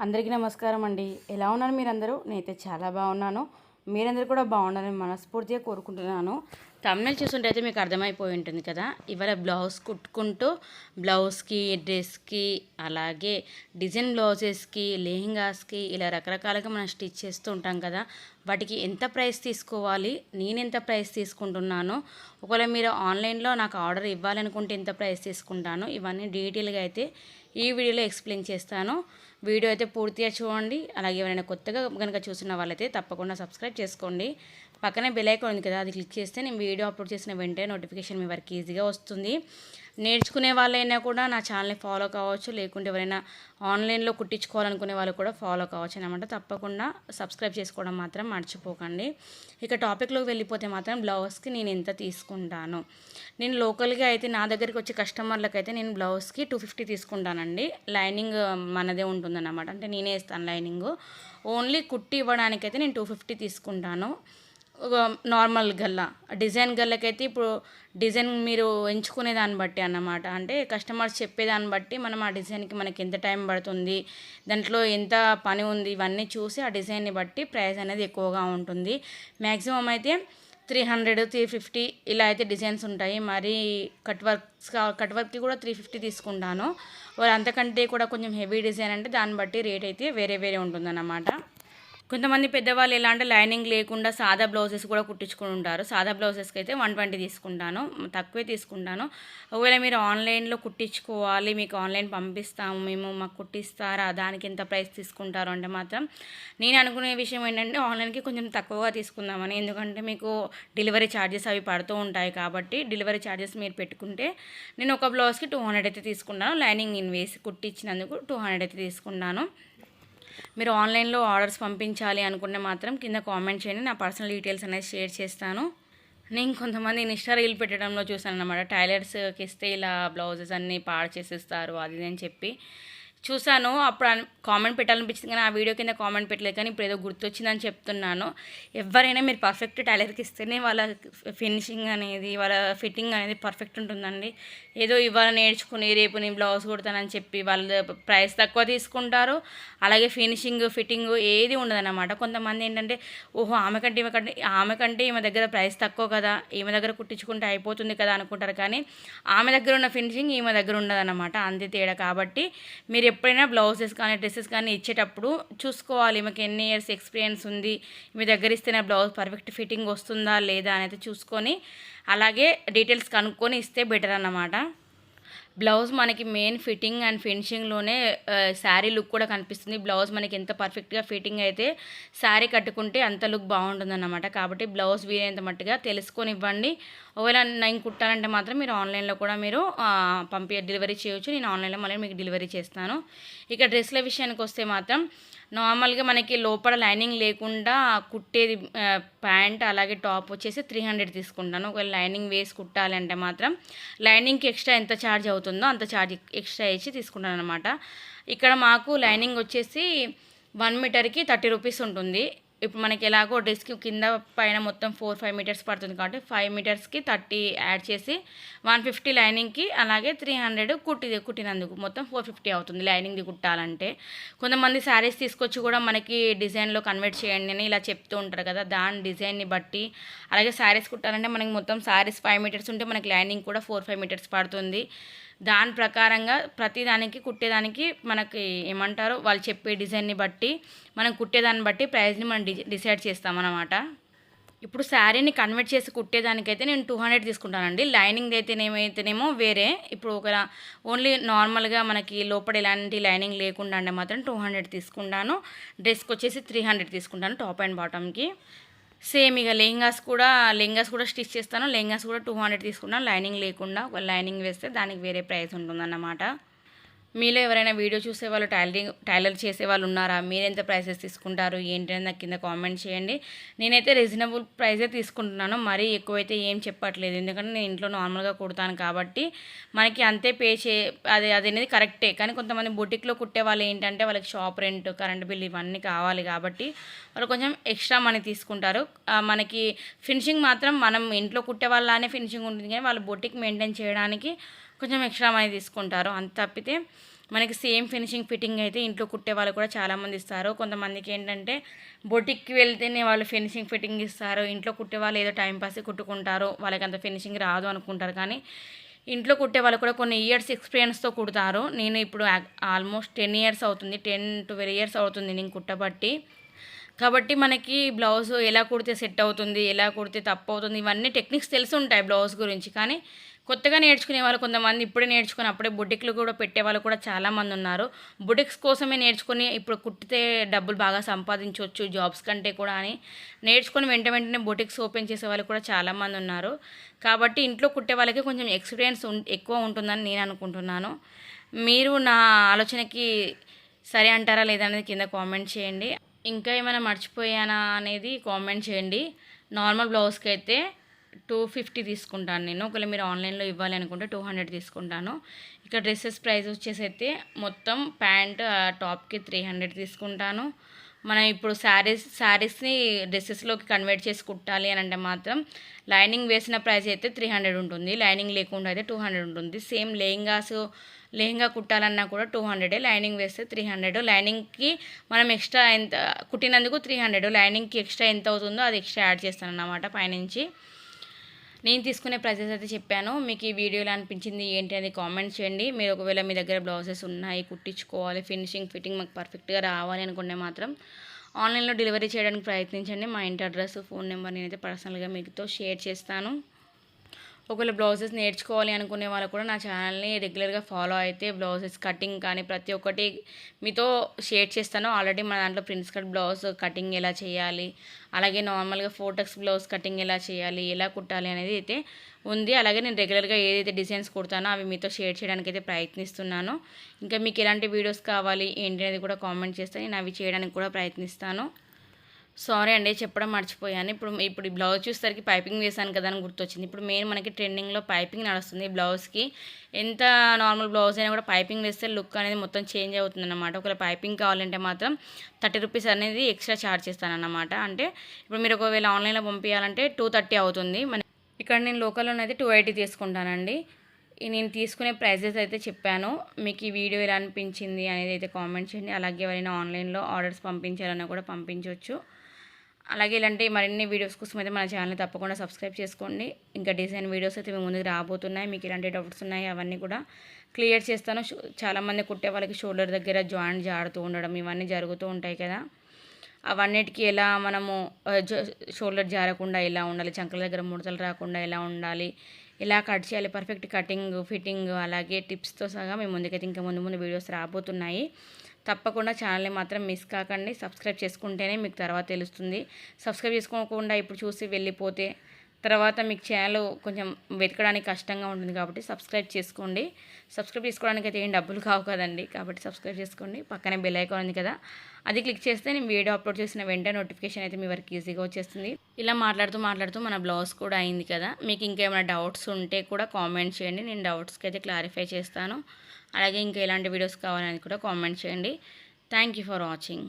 అందరికీ నమస్కారం అండి. ఎలా ఉన్నారు మీరందరూ? నేనైతే చాలా బాగున్నాను. మీరందరూ కూడా బాగుండాలని మనస్ఫూర్తిగా కోరుకుంటున్నాను. తమిళ చూస్తుంటే అయితే మీకు అర్థమైపోయి ఉంటుంది కదా? ఇవాళ బ్లౌజ్ కుట్టుకుంటూ బ్లౌజ్కి డ్రెస్కి అలాగే డిజైన్ బ్లౌజెస్కి లెహెంగాస్కి ఇలా రకరకాలుగా మనం స్టిచ్ చేస్తూ ఉంటాం కదా? వాటికి ఎంత ప్రైస్ తీసుకోవాలి? నేను ఎంత ప్రైస్ తీసుకుంటున్నాను? ఒకవేళ మీరు ఆన్లైన్లో నాకు ఆర్డర్ ఇవ్వాలనుకుంటే ఎంత ప్రైస్ తీసుకుంటాను? ఇవన్నీ డీటెయిల్గా అయితే ఈ వీడియోలో ఎక్స్ప్లెయిన్ చేస్తాను. వీడియో అయితే పూర్తిగా చూడండి. అలాగే ఎవరైనా కొత్తగా కనుక చూసిన వాళ్ళైతే తప్పకుండా సబ్స్క్రైబ్ చేసుకోండి. పక్కనే బెల్ ఐకాన్ ఉంది కదా అది క్లిక్ చేస్తే నేను వీడియో అప్లోడ్ చేసిన వెంటనే నోటిఫికేషన్ మీ వరకు ఈజీగా వస్తుంది. నేర్చుకునే వాళ్ళైనా కూడా నా ఛానల్ని ఫాలో కావచ్చు. లేకుంటే ఎవరైనా ఆన్లైన్లో కుట్టించుకోవాలనుకునే వాళ్ళు కూడా ఫాలో కావచ్చు అనమాట తప్పకుండా సబ్స్క్రైబ్ చేసుకోవడం మాత్రం మర్చిపోకండి. ఇక టాపిక్లోకి వెళ్ళిపోతే మాత్రం బ్లౌజ్కి నేను ఎంత తీసుకుంటాను. నేను లోకల్గా అయితే నా దగ్గరికి వచ్చే కస్టమర్లకు అయితే నేను బ్లౌజ్కి టూ ఫిఫ్టీ తీసుకుంటానండి. లైనింగ్ మనదే ఉంటుందన్నమాట. అంటే నేనే ఇస్తాను లైనింగ్. ఓన్లీ కుట్టి ఇవ్వడానికైతే నేను టూ ఫిఫ్టీ తీసుకుంటాను. నార్మల్ గల్ల. డిజైన్ గల్లకైతే ఇప్పుడు డిజైన్ మీరు ఎంచుకునే దాన్ని బట్టి అన్నమాట. అంటే కస్టమర్స్ చెప్పేదాన్ని బట్టి మనం ఆ డిజైన్కి మనకి ఎంత టైం పడుతుంది దాంట్లో ఎంత పని ఉంది ఇవన్నీ చూసి ఆ డిజైన్ని బట్టి ప్రైస్ అనేది ఎక్కువగా ఉంటుంది. మ్యాక్సిమం అయితే త్రీ హండ్రెడ్ త్రీ ఫిఫ్టీ ఇలా అయితే డిజైన్స్ ఉంటాయి. మరి కట్ వర్క్స్ కట్ వర్క్కి కూడా త్రీ ఫిఫ్టీ తీసుకుంటాను. వాళ్ళు అంతకంటే కూడా కొంచెం హెవీ డిజైన్ అంటే దాన్ని బట్టి రేట్ అయితే వేరే వేరే ఉంటుందన్నమాట. కొంతమంది పెద్దవాళ్ళు ఎలా అంటే లైనింగ్ లేకుండా సాదా బ్లౌజెస్ కూడా కుట్టించుకుని ఉంటారు. సాదా బ్లౌజెస్కి అయితే వన్ ట్వంటీ తీసుకుంటాను తక్కువే తీసుకుంటాను. ఒకవేళ మీరు ఆన్లైన్లో కుట్టించుకోవాలి మీకు ఆన్లైన్ పంపిస్తాము మేము మాకు కుట్టిస్తారా దానికి ఎంత ప్రైస్ తీసుకుంటారు అంటే మాత్రం నేను అనుకునే విషయం ఏంటంటే ఆన్లైన్కి కొంచెం తక్కువగా తీసుకుందామని. ఎందుకంటే మీకు డెలివరీ ఛార్జెస్ అవి పడుతూ ఉంటాయి కాబట్టి డెలివరీ ఛార్జెస్ మీరు పెట్టుకుంటే నేను ఒక బ్లౌజ్కి టూ హండ్రెడ్ అయితే తీసుకుంటాను. లైనింగ్ నేను వేసి కుట్టించినందుకు టూ హండ్రెడ్ అయితే తీసుకున్నాను మీరు ఆన్లైన్లో ఆర్డర్స్ పంపించాలి అనుకుంటే మాత్రం కింద కామెంట్ చేయండి. నా పర్సనల్ డీటెయిల్స్ అనేది షేర్ చేస్తాను. నేను కొంతమంది ఇన్స్టా రీల్ పెట్టడంలో చూసాను అనమాట టైలర్స్కి ఇస్తే ఇలా బ్లౌజెస్ అన్నీ పాడు చేసేస్తారు అది ఇది అని చెప్పి. చూశాను. అప్పుడు కామెంట్ పెట్టాలనిపించింది కానీ ఆ వీడియో కింద కామెంట్ పెట్టలేదు. కానీ ఇప్పుడు ఏదో గుర్తొచ్చిందని చెప్తున్నాను. ఎవరైనా మీరు పర్ఫెక్ట్ టైలర్కి ఇస్తేనే వాళ్ళ ఫినిషింగ్ అనేది వాళ్ళ ఫిట్టింగ్ అనేది పర్ఫెక్ట్ ఉంటుందండి. ఏదో ఇవాళ నేర్చుకుని రేపు నేను బ్లౌజ్ కుడతానని చెప్పి వాళ్ళ ప్రైస్ తక్కువ తీసుకుంటారు. అలాగే ఫినిషింగ్ ఫిట్టింగ్ ఏది ఉండదన్నమాట. కొంతమంది ఏంటంటే ఓహో ఆమె కంటే ఈమె కంటే ఆమె కంటే ఈమె దగ్గర ప్రైస్ తక్కువ కదా ఈమె దగ్గర కుట్టించుకుంటే అయిపోతుంది కదా అనుకుంటారు. కానీ ఆమె దగ్గర ఉన్న ఫినిషింగ్ ఈమె దగ్గర ఉండదన్నమాట. అంతే తేడా. కాబట్టి మీరు ఎప్పుడైనా బ్లౌజెస్ కానీ డ్రెస్సెస్ కానీ ఇచ్చేటప్పుడు చూసుకోవాలి. ఈమెకి ఎన్ని ఇయర్స్ ఎక్స్పీరియన్స్ ఉంది? మీ దగ్గర ఇస్తే నా బ్లౌజ్ పర్ఫెక్ట్ ఫిట్టింగ్ వస్తుందా లేదా? అనేది చూసుకొని అలాగే డీటెయిల్స్ కనుక్కొని ఇస్తే బెటర్ అన్నమాట. బ్లౌజ్ మనకి మెయిన్ ఫిట్టింగ్ అండ్ ఫినిషింగ్లోనే శారీ లుక్ కూడా కనిపిస్తుంది. బ్లౌజ్ మనకి ఎంత పర్ఫెక్ట్గా ఫిట్టింగ్ అయితే శారీ కట్టుకుంటే అంత లుక్ బాగుంటుందన్నమాట. కాబట్టి బ్లౌజ్ వీలైనంత మట్టుగా తెలుసుకొని ఇవ్వండి ఒకవేళ నేను కుట్టాలంటే మాత్రం మీరు ఆన్లైన్లో కూడా మీరు పంపి డెలివరీ చేయొచ్చు. నేను ఆన్లైన్లో మళ్ళీ మీకు డెలివరీ చేస్తాను. ఇక డ్రెస్ల విషయానికి వస్తే మాత్రం నార్మల్గా మనకి లోపల లైనింగ్ లేకుండా కుట్టేది ప్యాంట్ అలాగే టాప్ వచ్చేసి త్రీ హండ్రెడ్ తీసుకుంటాను. ఒకవేళ లైనింగ్ వేసి కుట్టాలంటే మాత్రం లైనింగ్కి ఎక్స్ట్రా ఎంత ఛార్జ్ అవుతుంది అంత ఛార్జ్ ఎక్స్ట్రా వేసి తీసుకుంటాను అనమాట ఇక్కడ మాకు లైనింగ్ వచ్చేసి వన్ మీటర్కి థర్టీ రూపీస్ ఉంటుంది. ఇప్పుడు మనకి ఎలాగో డ్రెస్కి కింద పైన మొత్తం ఫోర్ ఫైవ్ మీటర్స్ పడుతుంది కాబట్టి ఫైవ్ మీటర్స్కి థర్టీ యాడ్ చేసి వన్ ఫిఫ్టీ లైనింగ్కి అలాగే త్రీ హండ్రెడ్ కుట్టి కుట్టినందుకు మొత్తం ఫోర్ ఫిఫ్టీ అవుతుంది లైనింగ్ది కుట్టాలంటే. కొంతమంది శారీస్ తీసుకొచ్చి కూడా మనకి డిజైన్లో కన్వర్ట్ చేయండి అని ఇలా చెప్తూ ఉంటారు కదా దాని డిజైన్ని బట్టి. అలాగే శారీస్ కుట్టాలంటే మనకి మొత్తం శారీస్ ఫైవ్ మీటర్స్ ఉంటే మనకి లైనింగ్ కూడా ఫోర్ ఫైవ్ మీటర్స్ పడుతుంది. దాని ప్రకారంగా ప్రతిదానికి కుట్టేదానికి మనకి ఏమంటారు వాళ్ళు చెప్పే డిజైన్ని బట్టి మనం కుట్టేదాన్ని బట్టి ప్రైస్ని మనం డి డిసైడ్ చేస్తామన్నమాట. ఇప్పుడు శారీని కన్వర్ట్ చేసి కుట్టేదానికైతే నేను టూ హండ్రెడ్ తీసుకుంటానండి. లైనింగ్ అయితేనేమైతేనేమో వేరే. ఇప్పుడు ఒక ఓన్లీ నార్మల్గా మనకి లోపల ఎలాంటి లైనింగ్ లేకుండా అంటే మాత్రం టూ హండ్రెడ్ తీసుకుంటాను. డ్రెస్కి వచ్చేసి త్రీ హండ్రెడ్ తీసుకుంటాను టాప్ అండ్ బాటమ్కి. సేమ్ ఇక లెహంగాస్ కూడా లెహంగాస్ కూడా స్టిచ్ చేస్తాను. లెహంగాస్ కూడా టూ హండ్రెడ్ తీసుకున్నాను లైనింగ్ లేకుండా ఒక లైనింగ్ వేస్తే దానికి వేరే ప్రైస్ ఉంటుందన్నమాట. మీలో ఎవరైనా వీడియో చూసే వాళ్ళు టైలరింగ్ టైలర్ చేసే వాళ్ళు ఉన్నారా? మీరు ఎంత ప్రైసెస్ తీసుకుంటారు? ఏంటి అని నాకు కింద కామెంట్ చేయండి. నేనైతే రీజనబుల్ ప్రైజే తీసుకుంటున్నాను. మరీ ఎక్కువైతే ఏం చెప్పట్లేదు. ఎందుకంటే నేను ఇంట్లో నార్మల్గా కుడతాను కాబట్టి మనకి అంతే పే చే అది అది అనేది కరెక్టే. కానీ కొంతమంది బొటిక్లో కుట్టే వాళ్ళు ఏంటంటే వాళ్ళకి షాప్ రెంట్ కరెంట్ బిల్ ఇవన్నీ కావాలి కాబట్టి వాళ్ళు కొంచెం ఎక్స్ట్రా మనీ తీసుకుంటారు. మనకి ఫినిషింగ్ మాత్రం మనం ఇంట్లో కుట్టే వాళ్ళనే ఫినిషింగ్ ఉంటుంది. కానీ వాళ్ళు బొటిక్ మెయింటైన్ చేయడానికి కొంచెం ఎక్స్ట్రా మనీ తీసుకుంటారు. అంత తప్పితే మనకి సేమ్ ఫినిషింగ్ ఫిట్టింగ్ అయితే ఇంట్లో కుట్టే వాళ్ళు కూడా చాలామంది ఇస్తారు. కొంతమందికి ఏంటంటే బొటిక్కి వెళ్తేనే వాళ్ళు ఫినిషింగ్ ఫిట్టింగ్ ఇస్తారు. ఇంట్లో కుట్టే వాళ్ళు ఏదో టైంపాస్ కుట్టుకుంటారు. వాళ్ళకి అంత ఫినిషింగ్ రాదు అనుకుంటారు. కానీ ఇంట్లో కుట్టే వాళ్ళు కూడా కొన్ని ఇయర్స్ ఎక్స్పీరియన్స్తో కుడతారు. నేను ఇప్పుడు ఆల్మోస్ట్ టెన్ ఇయర్స్ అవుతుంది. టెన్ ట్వెల్వ్ ఇయర్స్ అవుతుంది నేను కుట్టబట్టి. కాబట్టి మనకి బ్లౌజ్ ఎలా కుడితే సెట్ అవుతుంది ఎలా కుడితే తప్పు అవుతుంది ఇవన్నీ టెక్నిక్స్ తెలిసి ఉంటాయి బ్లౌజ్ గురించి. కానీ కొత్తగా నేర్చుకునే వాళ్ళు కొంతమంది ఇప్పుడే నేర్చుకుని అప్పుడే బుటిక్లు కూడా పెట్టే వాళ్ళు కూడా చాలామంది ఉన్నారు. బుటిక్స్ కోసమే నేర్చుకొని ఇప్పుడు కుట్టితే డబ్బులు బాగా సంపాదించవచ్చు జాబ్స్ కంటే కూడా అని నేర్చుకుని వెంట వెంటనే బుటిక్స్ ఓపెన్ చేసే వాళ్ళు కూడా చాలామంది ఉన్నారు. కాబట్టి ఇంట్లో కుట్టే వాళ్ళకి కొంచెం ఎక్స్పీరియన్స్ ఎక్కువ ఉంటుందని నేను అనుకుంటున్నాను. మీరు నా ఆలోచనకి సరే అంటారా లేదా అనేది కింద కామెంట్ చేయండి. ఇంకా ఏమైనా మర్చిపోయానా అనేది కామెంట్ చేయండి. నార్మల్ బ్లౌజ్కి అయితే టూ ఫిఫ్టీ తీసుకుంటాను నేను. ఒకవేళ మీరు ఆన్లైన్లో ఇవ్వాలి అనుకుంటే టూ హండ్రెడ్ తీసుకుంటాను. ఇక్కడ డ్రెస్సెస్ ప్రైస్ వచ్చేసి అయితే మొత్తం ప్యాంట్ టాప్కి త్రీ హండ్రెడ్ తీసుకుంటాను. మనం ఇప్పుడు శారీస్ శారీస్ని డ్రెస్సెస్లోకి కన్వర్ట్ చేసి కుట్టాలి అని అంటే మాత్రం లైనింగ్ వేసిన ప్రైస్ అయితే త్రీ హండ్రెడ్ ఉంటుంది. లైనింగ్ లేకుండా అయితే టూ హండ్రెడ్ ఉంటుంది. సేమ్ లెహంగాస్ లెహంగా కుట్టాలన్నా కూడా టూ హండ్రెడే. లైనింగ్ వేస్తే త్రీ హండ్రెడ్. లైనింగ్కి మనం ఎక్స్ట్రా ఎంత కుట్టినందుకు త్రీ హండ్రెడ్. లైనింగ్కి ఎక్స్ట్రా ఎంత అవుతుందో అది ఎక్స్ట్రా యాడ్ చేస్తాను అన్నమాట పైనుంచి. నేను తీసుకునే ప్రైజెస్ అయితే చెప్పాను. మీకు ఈ వీడియోలో అనిపించింది ఏంటి అనేది కామెంట్ చేయండి. మీరు ఒకవేళ మీ దగ్గర బ్లౌజెస్ ఉన్నాయి కుట్టించుకోవాలి ఫినిషింగ్ ఫిట్టింగ్ మాకు పర్ఫెక్ట్గా రావాలి అనుకుంటే మాత్రం ఆన్లైన్లో డెలివరీ చేయడానికి ప్రయత్నించండి. మా ఇంటి అడ్రస్ ఫోన్ నెంబర్ నేనైతే పర్సనల్గా మీతో షేర్ చేస్తాను. ఒకవేళ బ్లౌజెస్ నేర్చుకోవాలి అనుకునే వాళ్ళు కూడా నా ఛానల్ని రెగ్యులర్గా ఫాలో అయితే బ్లౌజెస్ కటింగ్ కానీ ప్రతి ఒక్కటి మీతో షేర్ చేస్తాను. ఆల్రెడీ మన దాంట్లో ప్రిన్స్ కట్ బ్లౌజ్ కటింగ్ ఎలా చేయాలి అలాగే నార్మల్గా ఫోటక్స్ బ్లౌజ్ కటింగ్ ఎలా చేయాలి ఎలా కుట్టాలి అనేది అయితే ఉంది. అలాగే నేను రెగ్యులర్గా ఏదైతే డిజైన్స్ కుడతానో అవి మీతో షేర్ చేయడానికి అయితే ప్రయత్నిస్తున్నాను. ఇంకా మీకు ఎలాంటి వీడియోస్ కావాలి ఏంటి అనేది కూడా కామెంట్ చేస్తే నేను అవి చేయడానికి కూడా ప్రయత్నిస్తాను. సారీ అండి చెప్పడం మర్చిపోయాను. ఇప్పుడు ఇప్పుడు ఈ బ్లౌజ్ చూసేసరికి పైపింగ్ వేసాను కదా అని గుర్తొచ్చింది. ఇప్పుడు మెయిన్ మనకి ట్రెండింగ్లో పైపింగ్ నడుస్తుంది బ్లౌజ్కి. ఎంత నార్మల్ బ్లౌజ్ అయినా కూడా పైపింగ్ వేస్తే లుక్ అనేది మొత్తం చేంజ్ అవుతుంది అనమాట ఒకవేళ పైపింగ్ కావాలంటే మాత్రం థర్టీ రూపీస్ అనేది ఎక్స్ట్రా ఛార్జ్ చేస్తానన్నమాట. అంటే ఇప్పుడు మీరు ఒకవేళ ఆన్లైన్లో పంపించాలంటే టూ థర్టీ అవుతుంది. మన ఇక్కడ నేను లోకల్లోనైతే టూ ఎయిటీ తీసుకుంటానండి. నేను తీసుకునే ప్రైజెస్ అయితే చెప్పాను. మీకు ఈ వీడియో ఎలా అనిపించింది అనేది అయితే కామెంట్ చేయండి. అలాగే ఎవరైనా ఆన్లైన్లో ఆర్డర్స్ పంపించాలన్నా కూడా పంపించవచ్చు అలాగే ఇలాంటి మరిన్ని వీడియోస్ కోసం అయితే మన ఛానల్ తప్పకుండా సబ్స్క్రైబ్ చేసుకోండి. ఇంకా డిజైన్ వీడియోస్ అయితే మేము ముందుకు రాబోతున్నాయి. మీకు ఇలాంటి డౌట్స్ ఉన్నాయి అవన్నీ కూడా క్లియర్ చేస్తాను. చాలామంది కుట్టే వాళ్ళకి షోల్డర్ దగ్గర జాయింట్ జాడుతూ ఉండడం ఇవన్నీ జరుగుతూ ఉంటాయి కదా. అవన్నిటికి ఎలా మనము షోల్డర్ జారకుండా ఎలా ఉండాలి చంకల దగ్గర ముడతలు రాకుండా ఎలా ఉండాలి ఎలా కట్ చేయాలి. పర్ఫెక్ట్ కటింగ్ ఫిట్టింగ్ అలాగే టిప్స్తో సహా మేము ముందుకైతే ఇంకా ముందు ముందు వీడియోస్ రాబోతున్నాయి. తప్పకుండా ఛానల్ని మాత్రం మిస్ కాకండి. సబ్స్క్రైబ్ చేసుకుంటేనే మీకు తర్వాత తెలుస్తుంది. సబ్స్క్రైబ్ చేసుకోకుండా ఇప్పుడు చూసి వెళ్ళిపోతే తర్వాత మీకు ఛానల్ కొంచెం వెతకడానికి కష్టంగా ఉంటుంది కాబట్టి సబ్స్క్రైబ్ చేసుకోండి. సబ్స్క్రైబ్ చేసుకోవడానికి అయితే ఏం డబ్బులు కావు కదండి. కాబట్టి సబ్స్క్రైబ్ చేసుకోండి. పక్కనే బెల్ ఐకాన్ ఉంది కదా. అది క్లిక్ చేస్తే నేను వీడియో అప్లోడ్ చేసిన వెంటనే నోటిఫికేషన్ అయితే మీ వరకు ఈజీగా వచ్చేస్తుంది. ఇలా మాట్లాడుతూ మాట్లాడుతూ మన బ్లౌజ్ కూడా అయింది కదా. మీకు ఇంకేమైనా డౌట్స్ ఉంటే కూడా కామెంట్ చేయండి. నేను డౌట్స్కి అయితే క్లారిఫై చేస్తాను. అలాగే ఇంకా ఎలాంటి వీడియోస్ కావాలని కూడా కామెంట్ చేయండి. Thank you for watching.